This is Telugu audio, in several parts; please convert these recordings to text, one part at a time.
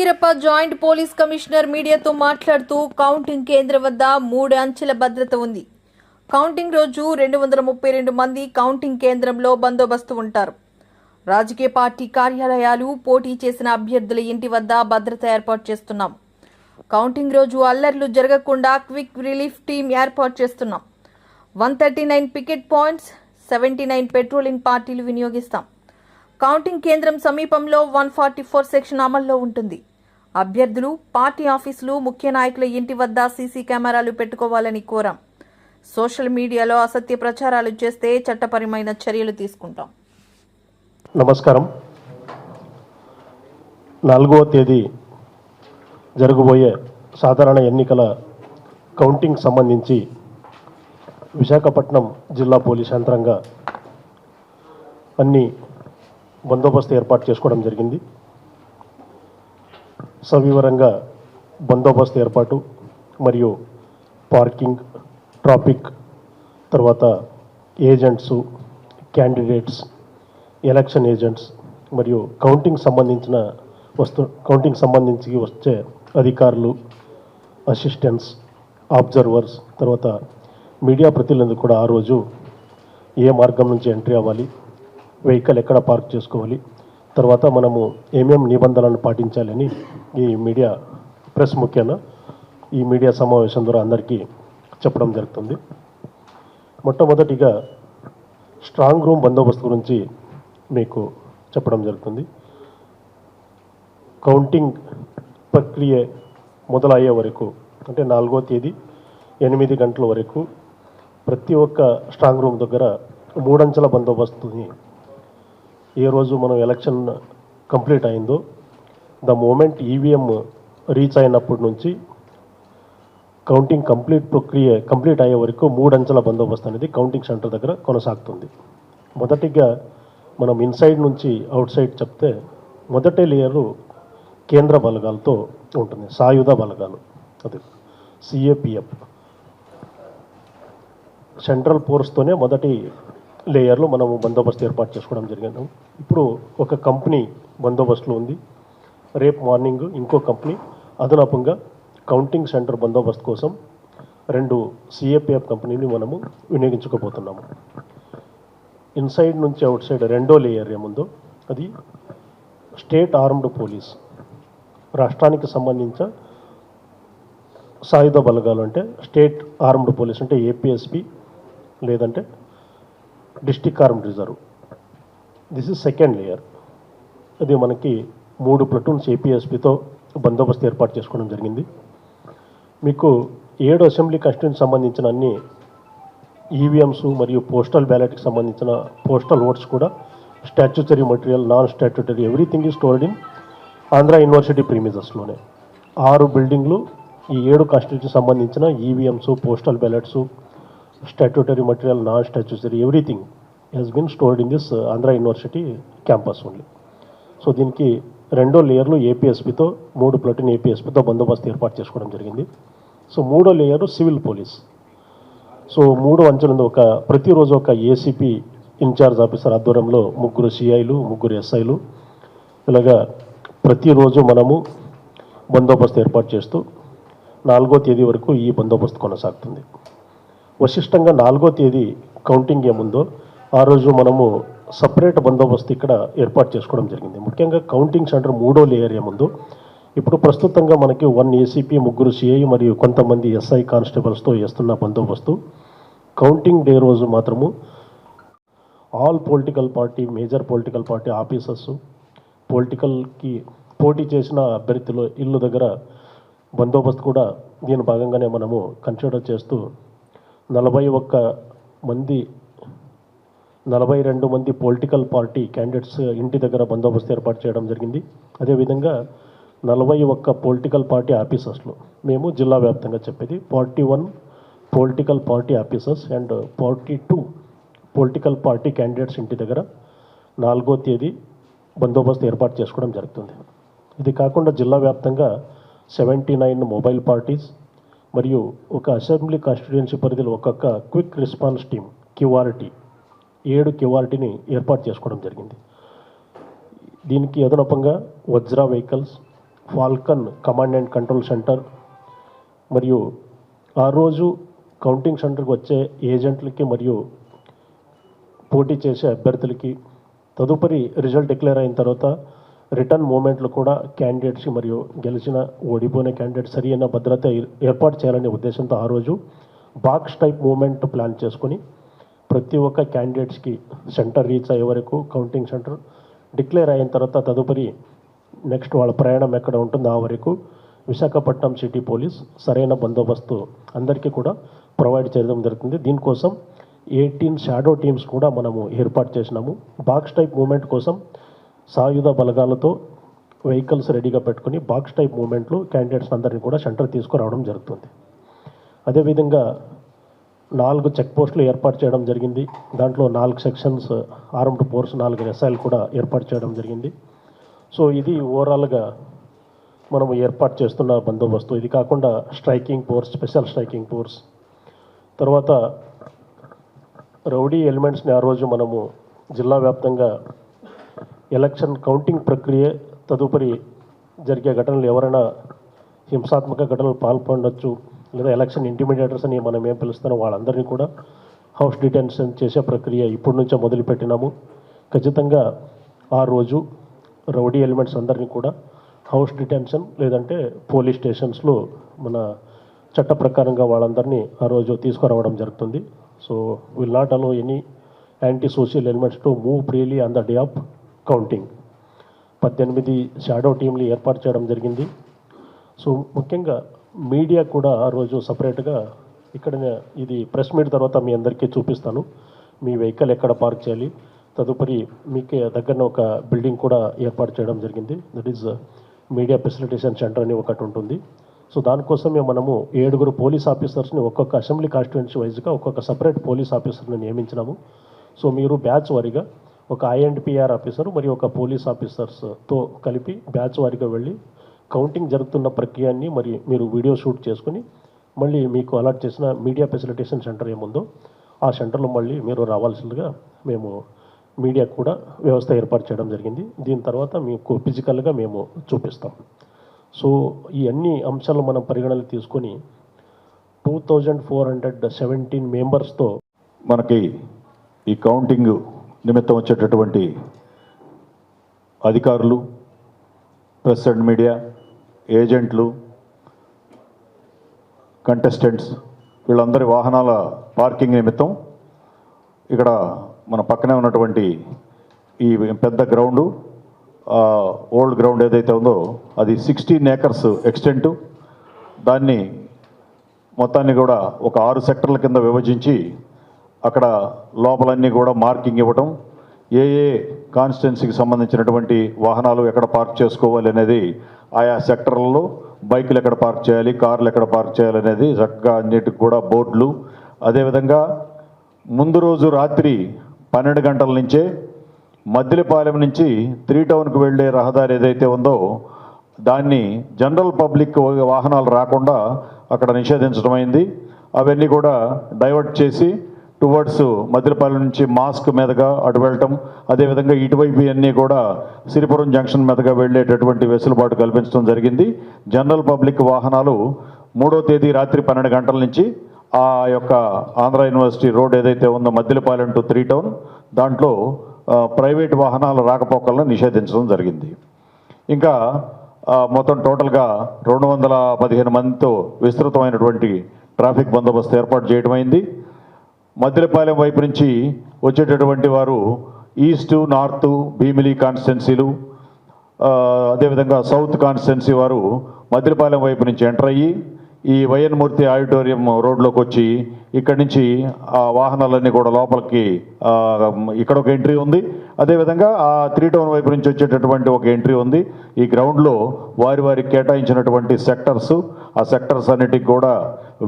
ఫకీరప్ప జాయింట్ పోలీస్ కమిషనర్ మీడియాతో మాట్లాడుతూ కౌంటింగ్ కేంద్రం వద్ద మూడు అంచెల భద్రత ఉంది. కౌంటింగ్ రోజు రెండు వందల ముప్పై రెండు మంది కౌంటింగ్ కేంద్రంలో బందోబస్తు ఉంటారు. రాజకీయ పార్టీ కార్యాలయాలు పోటీ చేసిన అభ్యర్థుల ఇంటి వద్ద భద్రత ఏర్పాటు చేస్తున్నాం. కౌంటింగ్ రోజు అల్లర్లు జరగకుండా క్విక్ రిలీఫ్ టీం ఏర్పాటు చేస్తున్నాం. One thirty nine picket points seventy nine patrolling పార్టీలు వినియోగిస్తాం. కౌంటింగ్ కేంద్రం సమీపంలో వన్ ఫార్టీ ఫోర్ సెక్షన్ అమల్లో ఉంటుంది. అభ్యర్థులు పార్టీ ఆఫీసులు ముఖ్య నాయకుల ఇంటి వద్ద సీసీ కెమెరాలు పెట్టుకోవాలని కోరాం. సోషల్ మీడియాలో అసత్య ప్రచారాలు చేస్తే చట్టపరమైన చర్యలు తీసుకుంటాం. నమస్కారం. నాలుగవ తేదీ జరగబోయే సాధారణ ఎన్నికల కౌంటింగ్ సంబంధించి విశాఖపట్నం జిల్లా పోలీస్ యంత్రంగా అన్ని బందోబస్తు ఏర్పాటు చేసుకోవడం జరిగింది. సవివరంగా బందోబస్తు ఏర్పాటు మరియు పార్కింగ్ ట్రాఫిక్ తర్వాత ఏజెంట్సు క్యాండిడేట్స్ ఎలక్షన్ ఏజెంట్స్ మరియు కౌంటింగ్ సంబంధించిన వస్తు కౌంటింగ్ సంబంధించి వచ్చే అధికారులు అసిస్టెంట్స్ అబ్జర్వర్స్ తర్వాత మీడియా ప్రతినిధులు కూడా ఆ రోజు ఏ మార్గం నుంచి ఎంట్రీ అవ్వాలి వెహికల్ ఎక్కడ పార్క్ చేసుకోవాలి తర్వాత మనము ఏమేం నిబంధనలను పాటించాలని ఈ మీడియా ప్రెస్ ముఖ్యంగా ఈ మీడియా సమావేశం ద్వారా అందరికీ చెప్పడం జరుగుతుంది. మొట్టమొదటిగా స్ట్రాంగ్ రూమ్ బందోబస్తు గురించి మీకు చెప్పడం జరుగుతుంది. కౌంటింగ్ ప్రక్రియ మొదలయ్యే వరకు అంటే నాలుగో తేదీ ఎనిమిది గంటల వరకు ప్రతి ఒక్క స్ట్రాంగ్ రూమ్ దగ్గర మూడంచెల బందోబస్తుని ఏ రోజు మనం ఎలక్షన్ కంప్లీట్ అయిందో ద మూమెంట్ ఈవీఎం రీచ్ అయినప్పటి నుంచి కౌంటింగ్ కంప్లీట్ ప్రక్రియ కంప్లీట్ అయ్యే వరకు మూడంచెల బందోబస్తు అనేది కౌంటింగ్ సెంటర్ దగ్గర కొనసాగుతుంది. మొదటిగా మనం ఇన్సైడ్ నుంచి అవుట్ సైడ్ చెప్తే మొదటి లేయరు కేంద్ర బలగాలతో ఉంటుంది సాయుధ బలగాలు. అది సిఏపిఎఫ్ సెంట్రల్ ఫోర్స్తోనే మొదటి లేయర్లో మనము బందోబస్తు ఏర్పాటు చేసుకోవడం జరిగింది. ఇప్పుడు ఒక కంపెనీ బందోబస్తులో ఉంది. రేపు మార్నింగ్ ఇంకో కంపెనీ అదనపంగా కౌంటింగ్ సెంటర్ బందోబస్తు కోసం రెండు సిఏపిఎఫ్ కంపెనీని మనము వినియోగించుకోబోతున్నాము. ఇన్సైడ్ నుంచి అవుట్ సైడ్ రెండో లేయర్ ఏముందో అది స్టేట్ ఆర్మ్డ్ పోలీస్. రాష్ట్రానికి సంబంధించిన సాయుధ బలగాలు అంటే స్టేట్ ఆర్మ్డ్ పోలీస్ అంటే ఏపీఎస్పి లేదంటే district armed reserve. This is second layer అది మనకి మూడు ప్లటూన్స్ ఏపీఎస్పితో బందోబస్తు ఏర్పాటు చేసుకోవడం జరిగింది. మీకు ఏడు అసెంబ్లీ కాన్స్టిట్యూన్సీ సంబంధించిన అన్ని ఈవీఎంస్ మరియు పోస్టల్ బ్యాలెట్కి సంబంధించిన పోస్టల్ ఓట్స్ కూడా statutory material non statutory everything is stored in Andhra university ప్రీమిజెస్లోనే ఆరు బిల్డింగ్లు ఈ ఏడు కాన్స్టిట్యూన్సీ సంబంధించిన EVMs postal ballots statutory material non statutory everything has been stored in this Andhra university campus only so దీనికి రెండో లేయర్లు ఏపీఎస్పితో మూడు ప్లటూన్ ఏపీఎస్పితో బందోబస్తు ఏర్పాటు చేసుకోవడం జరిగింది. సో మూడో లేయరు సివిల్ పోలీస్ సో మూడు అంచెలందు ఒక ప్రతిరోజు ఒక ఏసీపీ ఇన్ఛార్జ్ ఆఫీసర్ ఆధ్వర్యంలో ముగ్గురు సిఐలు ముగ్గురు ఎస్ఐలు ఇలాగా ప్రతిరోజు మనము బందోబస్తు ఏర్పాటు చేస్తూ నాలుగో తేదీ వరకు ఈ బందోబస్తు కొనసాగుతుంది. వశిష్టంగా నాలుగో తేదీ కౌంటింగ్ ఏముందో ఆ రోజు మనము సపరేట్ బందోబస్తు ఇక్కడ ఏర్పాటు చేసుకోవడం జరిగింది. ముఖ్యంగా కౌంటింగ్ సెంటర్ మూడో లేయర్ ఏముందో ఇప్పుడు ప్రస్తుతంగా మనకి వన్ ఏసీపీ ముగ్గురు సిఐ మరియు కొంతమంది ఎస్ఐ కానిస్టేబుల్స్తో వేస్తున్న బందోబస్తు. కౌంటింగ్ డే రోజు మాత్రము all political party major political party officers పొలిటికల్కి పోటీ చేసిన అభ్యర్థుల ఇల్లు దగ్గర బందోబస్తు కూడా దీని భాగంగానే మనము కన్సిడర్ చేస్తూ నలభై ఒక్క మంది నలభై రెండు మంది పొలిటికల్ పార్టీ క్యాండిడేట్స్ ఇంటి దగ్గర బందోబస్తు ఏర్పాటు చేయడం జరిగింది. అదేవిధంగా నలభై ఒక్క పొలిటికల్ పార్టీ ఆఫీసర్స్లో. మేము జిల్లా వ్యాప్తంగా చెప్పేది forty one political party officers and forty two political party candidates ఇంటి దగ్గర నాలుగో తేదీ బందోబస్తు ఏర్పాటు చేసుకోవడం జరుగుతుంది. ఇది కాకుండా జిల్లా వ్యాప్తంగా సెవెంటీ నైన్ మొబైల్ పార్టీస్ మరియు ఒక అసెంబ్లీ కాన్స్టిట్యుయెన్సీ పరిధిలో ఒక్కొక్క క్విక్ రెస్పాన్స్ టీమ్ క్యూఆర్టీ ఏడు క్యూఆర్టీని ఏర్పాటు చేసుకోవడం జరిగింది. దీనికి అదనపంగా Vajra vehicles falcon command and control centre మరియు ఆ రోజు కౌంటింగ్ సెంటర్కి వచ్చే ఏజెంట్లకి మరియు పోటీ చేసే అభ్యర్థులకి తదుపరి రిజల్ట్ డిక్లేర్ అయిన తర్వాత రిటర్న్ మూమెంట్లు కూడా క్యాండిడేట్స్ మరియు గెలిచిన ఓడిపోయిన క్యాండిడేట్ సరి అయిన భద్రత ఏర్- ఏర్పాటు చేయాలనే ఉద్దేశంతో ఆ రోజు బాక్స్ టైప్ మూమెంట్ ప్లాన్ చేసుకొని ప్రతి ఒక్క క్యాండిడేట్స్కి సెంటర్ రీచ్ అయ్యే వరకు కౌంటింగ్ సెంటర్ డిక్లేర్ అయిన తర్వాత తదుపరి నెక్స్ట్ వాళ్ళ ప్రయాణం ఎక్కడ ఉంటుందో ఆ వరకు విశాఖపట్నం సిటీ పోలీస్ సరైన బందోబస్తు అందరికీ కూడా ప్రొవైడ్ చేయడం జరుగుతుంది. దీనికోసం ఎయిటీన్ షాడో టీమ్స్ కూడా మనము ఏర్పాటు చేసినాము. బాక్స్ టైప్ మూమెంట్ కోసం సాయుధ బలగాలతో వెహికల్స్ రెడీగా పెట్టుకుని బాక్స్ టైప్ మూమెంట్లో క్యాండిడేట్స్ అందరినీ కూడా సెంటర్ తీసుకురావడం జరుగుతుంది. అదేవిధంగా నాలుగు చెక్ పోస్టులు ఏర్పాటు చేయడం జరిగింది. దాంట్లో నాలుగు సెక్షన్స్ ఆర్మ్డ్ ఫోర్స్ నాలుగు ఎస్ఐలు కూడా ఏర్పాటు చేయడం జరిగింది. సో ఇది ఓవరాల్గా మనము ఏర్పాటు చేస్తున్న బందోబస్తు. ఇది కాకుండా striking force special striking force తర్వాత రౌడీ ఎలిమెంట్స్ని ఆ రోజు మనము జిల్లా వ్యాప్తంగా ఎలక్షన్ కౌంటింగ్ ప్రక్రియ తదుపరి జరిగే ఘటనలు ఎవరైనా హింసాత్మక ఘటనలు పాల్పొండొచ్చు లేదా ఎలక్షన్ ఇంటిమీడియేటర్స్ అని మనం ఏం పిలుస్తామో వాళ్ళందరినీ కూడా హౌస్ డిటెన్షన్ చేసే ప్రక్రియ ఇప్పటి నుంచే మొదలుపెట్టినాము. ఖచ్చితంగా ఆ రోజు రౌడీ ఎలిమెంట్స్ అందరినీ కూడా హౌస్ డిటెన్షన్ లేదంటే పోలీస్ స్టేషన్స్లో మన చట్ట ప్రకారంగా వాళ్ళందరినీ ఆ రోజు తీసుకురావడం జరుగుతుంది. So will not allow any anti social elements to move freely on the day of counting పద్దెనిమిది షాడో టీంలు ఏర్పాటు చేయడం జరిగింది. సో ముఖ్యంగా మీడియా కూడా ఆ రోజు సపరేట్గా ఇక్కడ ఇది ప్రెస్ మీట్ తర్వాత మీ అందరికీ చూపిస్తాను. మీ వెహికల్ ఎక్కడ పార్క్ చేయాలి. తదుపరి మీకు దగ్గరన ఒక బిల్డింగ్ కూడా ఏర్పాటు చేయడం జరిగింది. That is media facilitation centre అని ఒకటి ఉంటుంది. సో దానికోసమే మనము ఏడుగురు పోలీస్ ఆఫీసర్స్ని ఒక్కొక్క అసెంబ్లీ కాన్స్టిట్యున్సీ వైజ్గా ఒక్కొక్క సపరేట్ పోలీస్ ఆఫీసర్ని నియమించినాము. సో మీరు బ్యాచ్ వారీగా ఒక ఐఎండ్పిఆర్ ఆఫీసర్ మరియు ఒక పోలీస్ ఆఫీసర్స్తో కలిపి బ్యాచ్ వారిగా వెళ్ళి కౌంటింగ్ జరుగుతున్న ప్రక్రియని మరి మీరు వీడియో షూట్ చేసుకుని మళ్ళీ మీకు అలాట్ చేసిన మీడియా ఫెసిలిటేషన్ సెంటర్ ఏముందో ఆ సెంటర్లో మళ్ళీ మీరు రావాల్సిందిగా మేము మీడియా కూడా వ్యవస్థ ఏర్పాటు చేయడం జరిగింది. దీని తర్వాత మీకు ఫిజికల్గా మేము చూపిస్తాం. సో ఈ అన్ని అంశాలు మనం పరిగణనలు తీసుకొని two thousand four hundred seventeen మెంబర్స్తో మనకి ఈ కౌంటింగ్ నిమిత్తం వచ్చేటటువంటి అధికారులు ప్రెస్ అండ్ మీడియా ఏజెంట్లు కంటెస్టెంట్స్ వీళ్ళందరి వాహనాల పార్కింగ్ నిమిత్తం ఇక్కడ మన పక్కనే ఉన్నటువంటి ఈ పెద్ద గ్రౌండు ఓల్డ్ గ్రౌండ్ ఏదైతే ఉందో అది సిక్స్టీన్ ఏకర్స్ ఎక్స్టెంట్. దాన్ని మొత్తాన్ని కూడా ఒక ఆరు సెక్టర్ల కింద విభజించి అక్కడ లోపలన్నీ కూడా మార్కింగ్ ఇవ్వటం ఏ ఏ కాన్స్టిట్యున్సీకి సంబంధించినటువంటి వాహనాలు ఎక్కడ పార్క్ చేసుకోవాలి అనేది ఆయా సెక్టర్లలో బైకులు ఎక్కడ పార్క్ చేయాలి కార్లు ఎక్కడ పార్క్ చేయాలి అనేది చక్కగా అన్నిటికి కూడా బోర్డులు. అదేవిధంగా ముందు రోజు రాత్రి పన్నెండు గంటల నుంచే మద్దిలపాలెం నుంచి త్రీ టౌన్కి వెళ్ళే రహదారి ఏదైతే ఉందో దాన్ని జనరల్ పబ్లిక్ వాహనాలు రాకుండా అక్కడ నిషేధించడం అయింది అవన్నీ కూడా డైవర్ట్ చేసి టువర్డ్స్ మద్దిలపాలెం నుంచి మాస్క్ మీదగా అటు వెళ్ళటం అదేవిధంగా ఇటువైపు అన్నీ కూడా సిరిపురం జంక్షన్ మీదగా వెళ్ళేటటువంటి వెసులుబాటు కల్పించడం జరిగింది. జనరల్ పబ్లిక్ వాహనాలు మూడో తేదీ రాత్రి పన్నెండు గంటల నుంచి ఆ యొక్క ఆంధ్ర యూనివర్సిటీ రోడ్ ఏదైతే ఉందో మద్దిలపాలెం టు త్రీ టౌన్ దాంట్లో ప్రైవేట్ వాహనాల రాకపోకలను నిషేధించడం జరిగింది. ఇంకా మొత్తం టోటల్గా రెండు వందల పదిహేను మందితో విస్తృతమైనటువంటి ట్రాఫిక్ బందోబస్తు ఏర్పాటు చేయడమైంది మద్దిలపాలెం వైపు నుంచి వచ్చేటటువంటి వారు ఈస్టు నార్త్ భీమిలి కాన్స్టిట్యున్సీలు అదేవిధంగా సౌత్ కాన్స్టిట్యున్సీ వారు మద్దిలపాలెం వైపు నుంచి ఎంటర్ అయ్యి ఈ వైఎన్మూర్తి ఆడిటోరియం రోడ్లోకి వచ్చి ఇక్కడి నుంచి ఆ వాహనాలన్నీ కూడా లోపలికి ఇక్కడ ఒక ఎంట్రీ ఉంది. అదేవిధంగా ఆ త్రీ టౌన్ వైపు నుంచి వచ్చేటటువంటి ఒక ఎంట్రీ ఉంది. ఈ గ్రౌండ్లో వారి వారికి కేటాయించినటువంటి సెక్టర్స్ ఆ సెక్టర్స్ అన్నిటికి కూడా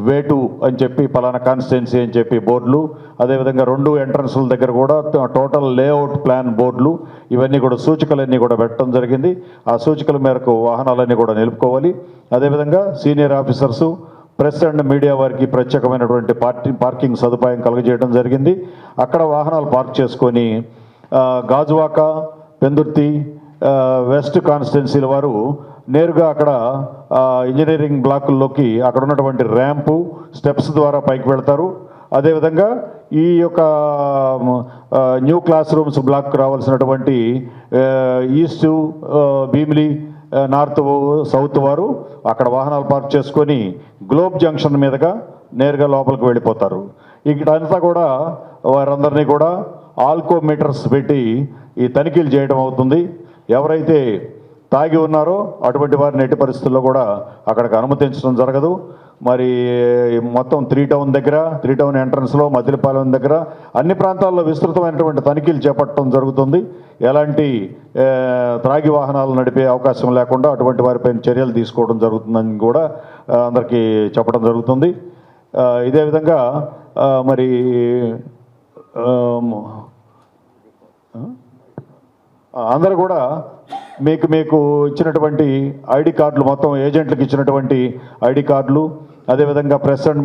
వేటు అని చెప్పి పలానా కాన్స్టిట్యున్సీ అని చెప్పి బోర్డులు అదేవిధంగా రెండు ఎంట్రన్స్ల దగ్గర కూడా టోటల్ లేఅవుట్ ప్లాన్ బోర్డులు ఇవన్నీ కూడా సూచికలన్నీ కూడా పెట్టడం జరిగింది. ఆ సూచికల మేరకు వాహనాలన్నీ కూడా నిలుపుకోవాలి. అదేవిధంగా senior officers press and media వారికి ప్రత్యేకమైనటువంటి పార్టీ పార్కింగ్ సదుపాయం కలుగజేయడం జరిగింది. అక్కడ వాహనాలు పార్క్ చేసుకొని గాజువాక పెందుర్తి వెస్ట్ కాన్స్టిట్యున్సీల వారు నేరుగా అక్కడ ఇంజనీరింగ్ బ్లాకుల్లోకి అక్కడ ఉన్నటువంటి ర్యాంపు స్టెప్స్ ద్వారా పైకి వెళ్తారు. అదేవిధంగా ఈ యొక్క న్యూ క్లాస్ రూమ్స్ బ్లాక్ రావాల్సినటువంటి east Bheemili Bheemili north south వారు అక్కడ వాహనాలు పార్క్ చేసుకొని గ్లోబ్ జంక్షన్ మీదుగా నేరుగా లోపలికి వెళ్ళిపోతారు. ఇక్కడ అంతా కూడా వారందరినీ కూడా ఆల్కోమీటర్స్ పెట్టి ఈ తనిఖీలు చేయడం అవుతుంది. ఎవరైతే తాగి ఉన్నారో అటువంటి వారిని ఎట్టి పరిస్థితుల్లో కూడా అక్కడికి అనుమతించడం జరగదు. మరి మొత్తం త్రీ టౌన్ దగ్గర త్రీ టౌన్ ఎంట్రన్స్లో మదిలిపాలెం దగ్గర అన్ని ప్రాంతాల్లో విస్తృతమైనటువంటి తనిఖీలు చేపట్టడం జరుగుతుంది. ఎలాంటి త్రాగి వాహనాలు నడిపే అవకాశం లేకుండా అటువంటి వారిపైన చర్యలు తీసుకోవడం జరుగుతుందని కూడా అందరికీ చెప్పడం జరుగుతుంది. ఇదే విధంగా మరి అందరూ కూడా మీకు మీకు ఇచ్చినటువంటి ఐడి కార్డులు మొత్తం ఏజెంట్లకు ఇచ్చినటువంటి ఐడి కార్డులు అదేవిధంగా ప్రెస్ అండ్